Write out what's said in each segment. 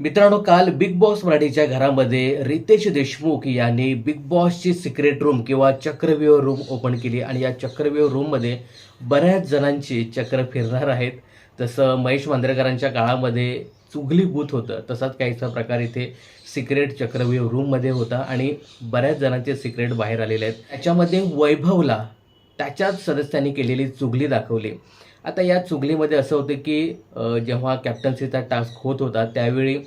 मित्रांनो काल big boss मराठीच्या घरामध्ये रितेश देशमुख यांनी बिग बॉसची सिक्रेट रूम किंवा चक्रव्यूह रूम ओपन केली आणि या चक्रव्यूह रूममध्ये बऱ्याच जणांची चक्र फिरणार आहेत. तसं महेश मांजरेकरांच्या काळामध्ये चुगली बूथ होतं. तसाच काहीचा प्रकार इथे सिक्रेट चक्रव्यूह रूममध्ये होता आणि बऱ्याच जणांचे सिक्रेट बाहेर आलेले आहेत. त्याच्यामध्ये वैभवला त्याच्याच सदस्यांनी केलेली चुगली दाखवली. आता या चुगलीमध्ये असं होतं की जेव्हा कॅप्टन्सीचा टास्क होत होता त्यावेळी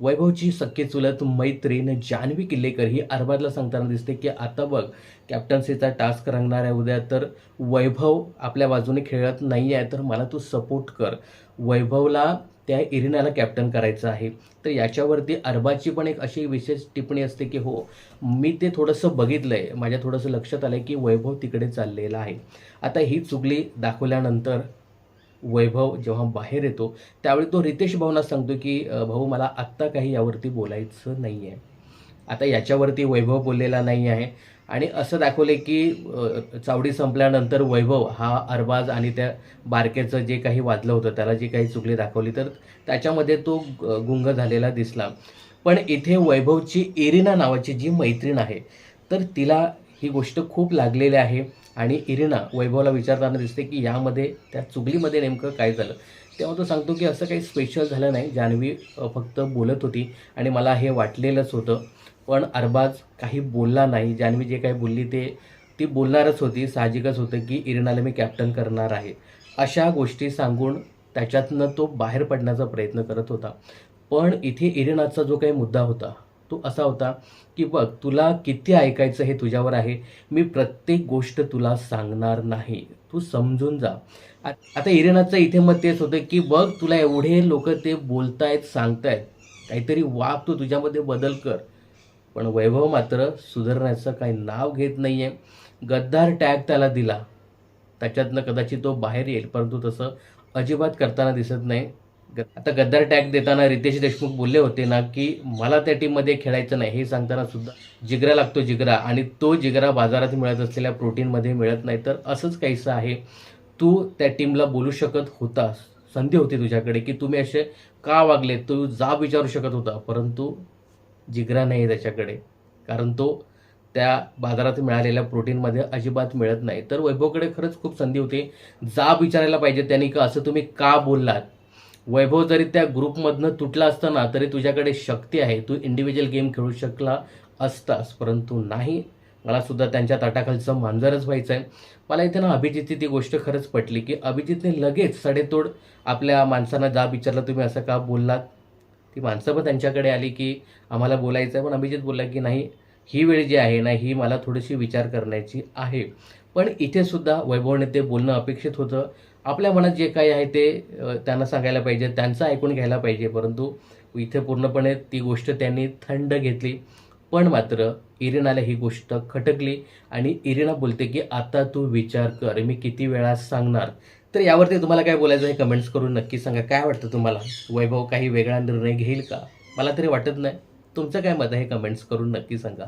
वैभवची सख्खी चुलत मैत्रीण जान्हवी किल्लेकर ही अरबाजला सांगताना दिसते की आता बघ कॅप्टन्सीचा टास्क रंगणार आहे उद्या तर वैभव आपल्या बाजूने खेळत नाही आहे तर मला तू सपोर्ट कर. वैभवला त्या इरिनाला कॅप्टन करायचं आहे. तर याच्यावरती अरबाची पण एक अशी विशेष टिप्पणी असते की हो मी ते थोडंसं बघितलं आहे माझ्या थोडंसं लक्षात आलं आहे की वैभव तिकडे चाललेला आहे. आता ही चुगली दाखवल्यानंतर वैभव जेव्हा बाहेर येतो त्यावेळी तो रितेश भाऊना सांगतो की भाऊ मला आत्ता काही यावरती बोलायचं नाही आहे आता याच्यावरती वैभव बोललेला नाही आहे आणि असं दाखवले की चावडी संपल्यानंतर वैभव हा अरबाज आणि त्या बारकेचं जे काही वाजलं होतं त्याला जी काही चुगली दाखवली तर त्याच्यामध्ये तो ग- गुंग झालेला दिसला. पण इथे वैभवची एरिना नावाची जी मैत्रीण आहे तर तिला ही गोष्ट खूप लागलेली आहे. आणि इरिना वैभवला विचारताना दिसते की यामध्ये त्या चुगलीमध्ये नेमकं काय झालं? तेव्हा तो सांगतो की असं काही स्पेशल झालं नाही. जान्हवी फक्त बोलत होती आणि मला हे वाटलेलंच होतं. पण अरबाज काही बोलला नाही. जान्हवी जे काही बोलली ते ती बोलणारच होती साहजिकच होतं की इरिनाला मी कॅप्टन करणार आहे. अशा गोष्टी सांगून त्याच्यातनं तो बाहेर पडण्याचा प्रयत्न करत होता. पण इथे इरिनाचा जो काही मुद्दा होता तो असा होता की बघ तुला किती ऐकायचं हे तुझ्यावर आहे? मी प्रत्येक गोष्ट तुला सांगणार नाही. तू समजून जा. आता इरिनाचं इथे मत तेच होतं की बघ तुला एवढे लोक ते बोलतायत सांगतायत. काहीतरी वाग तू तुझ्यामध्ये बदल कर. पण वैभव मात्र सुधारण्याचं काही नाव घेत नाही आहे गद्दार टॅग त्याला दिला. त्याच्यातनं कदाचित तो बाहेर येईल परंतु तसं अजिबात करताना दिसत नाही. ग- आता गद्दार टॅग देताना रितेश देशमुख बोलले होते ना की मला त्या टीममध्ये खेळायचं नाही. हे सांगताना सुद्धा जिगरा लागतो जिगरा आणि तो जिगरा बाजारात मिळत असलेल्या प्रोटीनमध्ये मिळत नाही. तर असंच काहीसं आहे. तू त्या टीमला बोलू शकत होतास संधी होती तुझ्याकडे की तुम्ही असे का वागले? तू जाब विचारू शकत होता. परंतु जिगरा नाही आहे त्याच्याकडे. कारण तो त्या बाजारात मिळालेल्या प्रोटीनमध्ये अजिबात मिळत नाही. तर वैभवकडे खरंच खूप संधी होती. जाब विचारायला पाहिजे त्यांनी का असं तुम्ही का बोललात? वैभव जरी त्या ग्रुपमधनं तुटला असता ना तरी तुझ्याकडे शक्ती आहे. तू इंडिव्हिज्युअल गेम खेळू शकला असतास परंतु नाही. मला सुद्धा त्यांच्या ताटाखालचं मांजरच व्हायचं आहे मला इथे ना अभिजितची ती गोष्ट खरंच पटली की अभिजितने लगेच सडेतोड आपल्या माणसांना जाब विचारला तुम्ही असं का बोललात? ती माणसं पण त्यांच्याकडे आली की आम्हाला बोलायचं आहे पण अभिजित बोलला की नाही ही वेळ जी आहे ना ही मला थोडीशी विचार करण्याची आहे. पण इथेसुद्धा वैभवने ते बोलणं अपेक्षित होतं. आपल्या मनात जे काही आहे ते त्यांना सांगायला पाहिजे त्यांचं ऐकून घ्यायला पाहिजे परंतु इथे पूर्णपणे ती गोष्ट त्यांनी थंड घेतली. पण मात्र इरिनाला ही गोष्ट खटकली आणि इरिना बोलते की आता तू विचार कर मी किती वेळा सांगणार तर यावरती तुम्हाला काय बोलायचं हे कमेंट्स करून नक्की सांगा. काय वाटतं तुम्हाला? वैभव काही वेगळा निर्णय घेईल का? मला तरी वाटत नाही. तुमचं काय मत आहे? कमेंट्स करून नक्की सांगा.